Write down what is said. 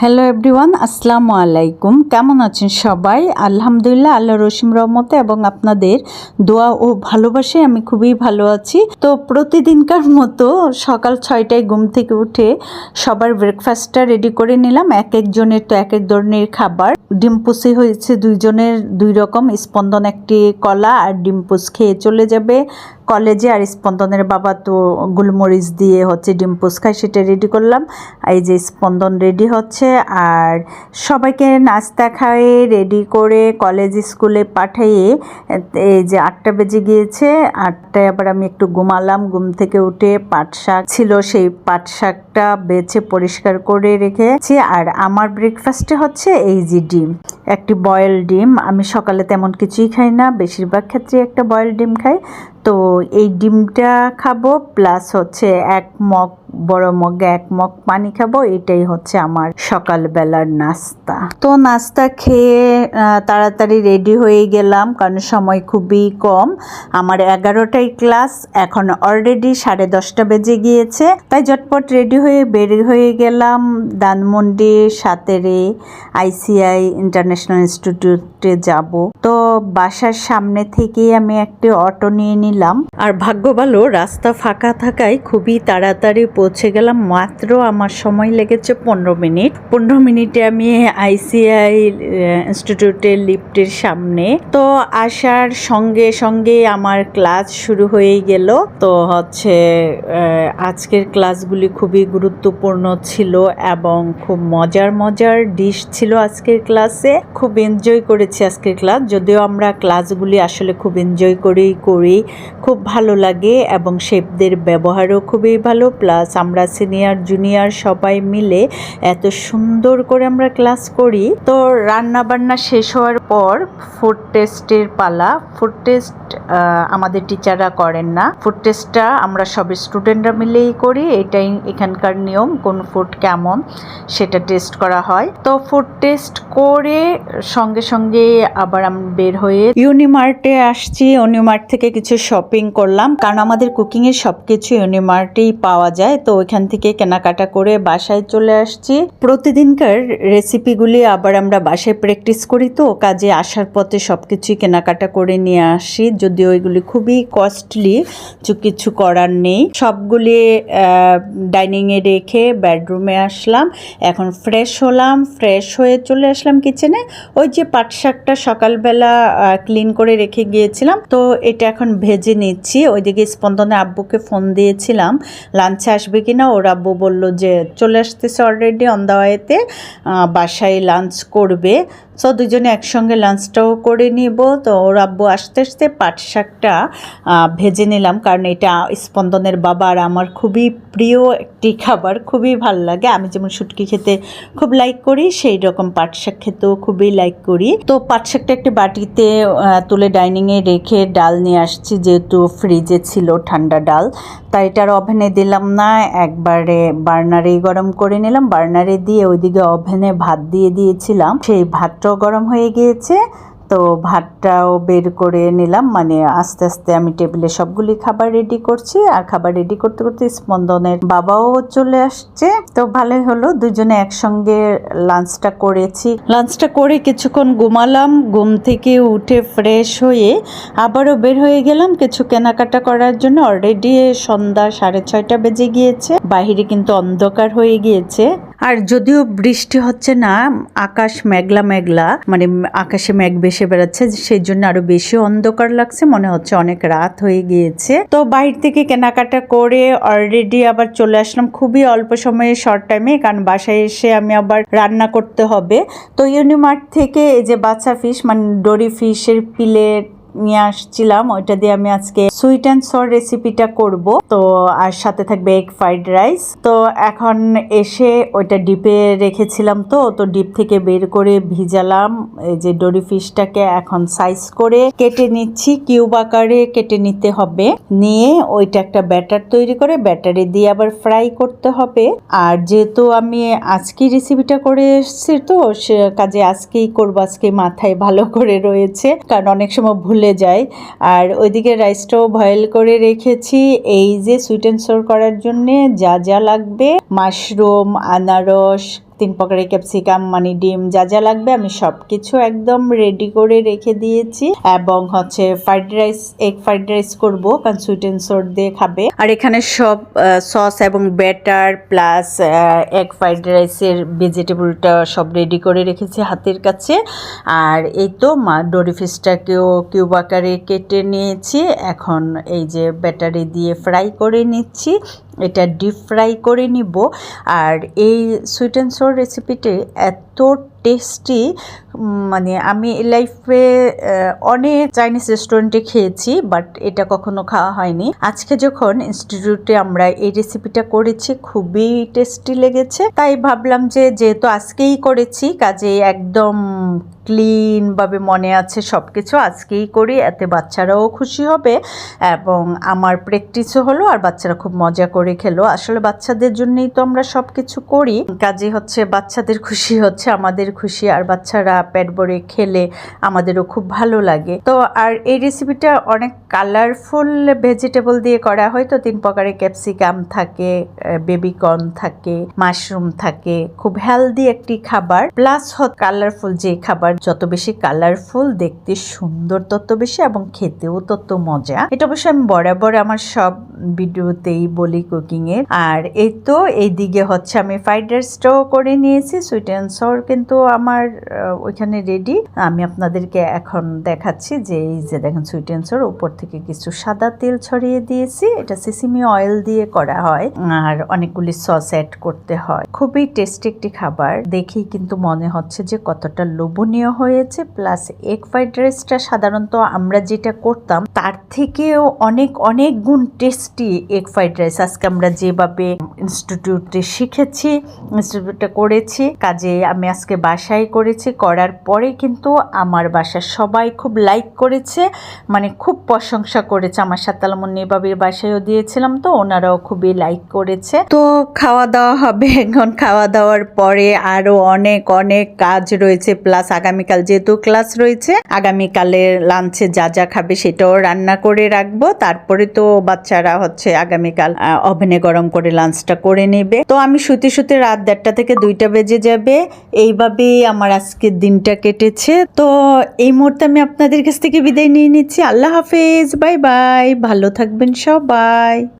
Hello everyone আসসালামু আলাইকুম কেমন আছেন সবাই? আলহামদুলিল্লাহ, আল্লাহ রসিম রহমতে এবং আপনাদের দোয়া ও ভালোবাসে আমি খুবই ভালো আছি। তো প্রতিদিনকার মতো সকাল ছয়টায় ঘুম থেকে উঠে সবার ব্রেকফাস্টটা রেডি করে নিলাম। এক একজনের তো এক এক ধরনের খাবার। ডিম পুষি হয়েছে দুইজনের দুই রকম, স্পন্দন একটি কলা আর ডিম পুষ খেয়ে চলে যাবে। কলেজে আর স্পন্দনের বাবা তো গুলমরিচ দিয়ে হচ্ছে ডিম পুষ খায়, সেটা রেডি করলাম। এই যে স্পন্দন রেডি হচ্ছে আর সবাইকে নাস্তা খাইয়ে রেডি করে কলেজ স্কুলে পাঠিয়ে এই যে আটটা বেজে গিয়েছে। আটটায় আবার আমি একটু ঘুমালাম, ঘুম থেকে উঠে পাট শাক ছিল, সেই পাট শাকটা বেছে পরিষ্কার করে রেখেছি। আর আমার ব্রেকফাস্টে হচ্ছে এই যে ডিম। একটি বয়েল ডিম। আমি সকালে তেমন কিছুই খাই না। বেশিরভাগ ক্ষেত্রে একটা বয়েল ডিম খাই। তো এই ডিমটা খাব প্লাস হচ্ছে এক মগ, বড় মগে এক মগ পানি খাব, এটাই হচ্ছে আমার সকালবেলার নাস্তা। তো নাস্তা খেয়ে তাড়াতাড়ি রেডি হয়ে গেলাম, কারণ সময় খুবই কম। আমার এগারোটায় ক্লাস এখন অলরেডি সাড়ে দশটা বেজে গিয়েছে। তাই ঝটপট রেডি হয়ে বের হয়ে গেলাম ধানমন্ডি সাতেরে আইসিআই ইন্টারন্যাশনাল ইনস্টিটিউটে যাব। তো বাসার সামনে থেকেই আমি একটি অটো নিয়ে নিলাম আর ভাগ্য ভালো, রাস্তা ফাঁকা থাকায় খুবই তাড়াতাড়ি পৌঁছে গেলাম। মাত্র আমার সময় লেগেছে পনেরো মিনিট। পনেরো মিনিটে আমি আইসিআই ইনস্টিটিউটের লিফটের সামনে। তো আসার সঙ্গে সঙ্গে আমার ক্লাস শুরু হয়ে গেল। তো হচ্ছে আজকের ক্লাসগুলি খুবই গুরুত্বপূর্ণ ছিল এবং খুব মজার মজার ডিশ ছিল আজকের ক্লাসে। খুব এনজয় করেছি আজকের ক্লাস। যদিও আমরা ক্লাসগুলি আসলে খুব এনজয় করেই করি। খুব ভালো লাগে এবং শেফদের ব্যবহারও খুবই ভালো। প্লাস আমরা সিনিয়র, জুনিয়র সবাই মিলে এত সুন্দর করে আমরা ক্লাস করি। তো রান্না বান্না শেষ হওয়ার পর ফুড টেস্টের পালা। ফুড টেস্ট আমাদের টিচাররা করেন না। ফুড টেস্টটা আমরা সব স্টুডেন্টরা মিলেই করি। এটাই এখানকার নিয়ম, কোন ফুড কেমন সেটা টেস্ট করা হয়। তো ফুড টেস্ট করে সঙ্গে সঙ্গে আবার আমি বের হয়ে ইউনিমার্টে আসছি। ইউনিমার্ট থেকে কিছু শপিং করলাম। কারণ আমাদের কুকিং সব কিছু ইউনিমার্টেই পাওয়া যায়। তো ওইখান থেকে কেনাকাটা করে বাসায় চলে আসছি। প্রতিদিনকার রেসিপিগুলি আবার আমরা বাসায় প্র্যাকটিস করি তো। কাজে আসার পথে সব কিছুই কেনাকাটা করে নিয়ে আসি। যদিও ওইগুলি খুবই কস্টলি কিছু করার নেই। সবগুলি ডাইনিংয়ে রেখে বেডরুমে আসলাম। এখন ফ্রেশ হলাম। ফ্রেশ হয়ে চলে আসলাম কিচেনে ওই যে পাট শাকটা সকালবেলা ক্লিন করে রেখে গিয়েছিলাম। তো এটা এখন ভেজে নিচ্ছি। ওইদিকে স্পন্দনে আব্বুকে ফোন দিয়েছিলাম, লাঞ্চে আসবে কিনা? ওর আব্বু বলল যে, চলে আসতেছে অলরেডি অন দা ওয়েতে বাসায় লাঞ্চ করবে। সো দুজনে একসঙ্গে লাঞ্চটাও করে নিব। তো ওর আব্বু আসতে আসতে পাট শাকটা ভেজে নিলাম। কারণ এটা স্পন্দনের বাবা আর আমার খুবই প্রিয় একটি খাবার, খুবই ভালো লাগে। আমি যেমন শুটকি খেতে খুব লাইক করি, সেই রকম পাট শাক খেতেও খুবই লাইক করি। তো পাট শাকটা একটি বাটিতে তুলে ডাইনিংয়ে রেখে ডাল নিয়ে আসছি যেহেতু ফ্রিজে ছিল ঠান্ডা ডাল, তাই এটার ওভেনে দিলাম না। একবারে বার্নারে গরম করে নিলাম। বার্নারে দিয়ে ওইদিকে ওভেনে ভাত দিয়ে দিয়েছিলাম। সেই ভাতটাও গরম হয়ে গিয়েছে। তো ভাতটাও বের করে নিলাম। মানে আস্তে আস্তে আমি টেবিলে সবগুলি খাবার রেডি করছি। আর খাবার রেডি করতে করতে স্পন্দনের বাবাও চলে আসছে। তো ভালোই হলো, দুজনে একসঙ্গে লাঞ্চটা করেছি। লাঞ্চটা করে কিছুক্ষণ ঘুমালাম। ঘুম থেকে উঠে ফ্রেশ হয়ে আবারও বের হয়ে গেলাম কিছু কেনাকাটা করার জন্য। অলরেডি সন্ধ্যা সাড়ে ছয়টা বেজে গিয়েছে। বাহিরে কিন্তু অন্ধকার হয়ে গিয়েছে। আর যদিও বৃষ্টি হচ্ছে না, আকাশ মেঘলা মেঘলা মানে আকাশে মেঘ বেশি বেড়াচ্ছে সেই জন্য আরও বেশি অন্ধকার লাগছে, মনে হচ্ছে অনেক রাত হয়ে গিয়েছে। তো বাইরে থেকে কেনাকাটা করে অলরেডি আবার চলে আসলাম খুবই অল্প সময়ে শর্ট টাইমে কারণ বাসায় এসে আমি আবার রান্না করতে হবে। তো ইউনিমার্ট থেকে এই যে বাচ্চা ফিশ মানে ডরি ফিশের প্লেট নিয়ে আসছিলাম, ওইটা দিয়ে আমি আজকে সুইট অ্যান্ড সর রেসিপিটা করব। তো, আর সাথে থাকবে এগ ফ্রাইড রাইস তো, এখন এসে ওইটা ডিপে রেখেছিলাম তো তো ডিপ থেকে বের করে ভিজালাম। এই যে ডোরি ফিশটাকে এখন সাইজ করে কেটে নিচ্ছি, কিউব আকারে কেটে নিতে হবে। নিয়ে ওইটা একটা ব্যাটার তৈরি করে, ব্যাটারে দিয়ে আবার ফ্রাই করতে হবে। আর যেহেতু আমি আজকে রেসিপিটা করে এসেছি তো, সে কাজে আজকেই করব আজকে মাথায় ভালো করে রয়েছে। কারণ অনেক সময় ভুলে যায় আর ওইদিকে রাইসটাও বয়েল করে রেখেছি। এই যে সুইট অ্যান্ড সোর করার জন্যে যা যা লাগবে মাশরুম আনারস তিন পকারি ক্যাপসিকাম মানে ডিম, যা যা লাগবে আমি সব কিছু একদম রেডি করে রেখে দিয়েছি। এবং হচ্ছে fried rice egg fried rice করব, কারণ সুইট অ্যান্ড সোর দিয়ে খাবে। আর এখানে সব সস এবং ব্যাটার প্লাস এগ ফ্রাইড রাইসের ভেজিটেবলটা সব রেডি করে রেখেছি হাতের কাছে। আর এই তো মা ডোরি ফিশটাকেও কিউব আকারে কেটে নিয়েছি। এখন এই যে ব্যাটারি দিয়ে ফ্রাই করে নিচ্ছি। এটা ডিপ ফ্রাই করে নিব। আর এই সুইট অ্যান্ড সোর রেসিপিটি এত টেস্টি মানে আমি লাইফে অনেক চাইনিজ রেস্টুরেন্টে খেয়েছি বাট এটা কখনো খাওয়া হয়নি। আজকে যখন ইনস্টিটিউটে আমরা এই রেসিপিটা করেছি, খুবই টেস্টি লেগেছে। তাই ভাবলাম যে, যেহেতু আজকেই করেছি কাজে একদম ক্লিন ভাবে মনে আছে সব কিছু আজকেই করি, এতে বাচ্চারাও খুশি হবে, এবং আমার প্র্যাকটিসও হলো, আর বাচ্চারা খুব মজা করে খেলো। আসলে বাচ্চাদের জন্যই তো আমরা সব কিছু করি। কাজে হচ্ছে বাচ্চাদের খুশি হচ্ছে, আমাদের খুশি আর বাচ্চারা পেট ভরে খেলে আমাদেরও খুব ভালো লাগে। তো আর এই রেসিপিটা অনেক কালারফুল ভেজিটেবল দিয়ে করা হয়। তো তিন প্রকারের ক্যাপসিকাম থাকে বেবি কর্ন থাকে মাশরুম থাকে। খুব হেলদি একটি খাবার। প্লাস হত কালারফুল যে খাবার, যত বেশি কালারফুল দেখতে সুন্দর তত বেশি এবং খেতেও তত মজা। এটা অবশ্য আমি বরাবর আমার সব ভিডিওতেই বলি কুকিং এর আর এই তো, এইদিকে হচ্ছে আমি ফ্রাইড রাইসটাও করে নিয়েছি সুইট অ্যান্ড সর কিন্তু আমার ওইখানে রেডি আমি আপনাদেরকে এখন দেখাচ্ছি যে এই যে দেখেন সুইট অ্যান্ড উপর থেকে কিছু সাদা তেল ছড়িয়ে দিয়েছি। এটা সিসিমি অয়েল দিয়ে করা হয়। আর অনেকগুলি সস অ্যাড করতে হয়। খুবই টেস্টি একটি খাবার। দেখেই কিন্তু মনে হচ্ছে যে কতটা লোভনীয় হয়েছে। প্লাস এগ ফ্রাইড রাইসটা সাধারণত আমরা যেটা করতাম, তার থেকেও অনেক অনেক গুণ টেস্টি এগ ফ্রাইড রাইস আজকে আমরা যেভাবে ইনস্টিটিউটে শিখেছি ইনস্টিটিউটে করেছি, কাজে আমি আজকে বাসায় করেছি, করার পরে কিন্তু আমার বাসার সবাই খুব লাইক করেছে মানে খুব প্রশংসা করেছে। আমার সাতালামুন্নি বাবির বাসায়ও দিয়েছিলাম তো, ওনারাও খুবই লাইক করেছে। তো খাওয়া দাওয়া হবে, এখন খাওয়া দাওয়ার পরে আরও অনেক অনেক কাজ রয়েছে প্লাস আগামীকাল যেহেতু ক্লাস রয়েছে, আগামীকালের লাঞ্চে যা যা খাবে সেটাও রান্না করে রাখব। তারপরে তো বাচ্চারা হচ্ছে আগামীকাল ওভেনে গরম করে লাঞ্চটা করে নেবে। তো আমি শুতে শুতে রাত দেড়টা থেকে দুইটা বেজে যাবে। এইভাবেই আমার আজকের দিনটা কেটেছে। তো এই মুহূর্তে আমি আপনাদের কাছ থেকে বিদায় নিয়ে নিচ্ছি। আল্লাহ হাফেজ, বাই বাই, ভালো থাকবেন সবাই।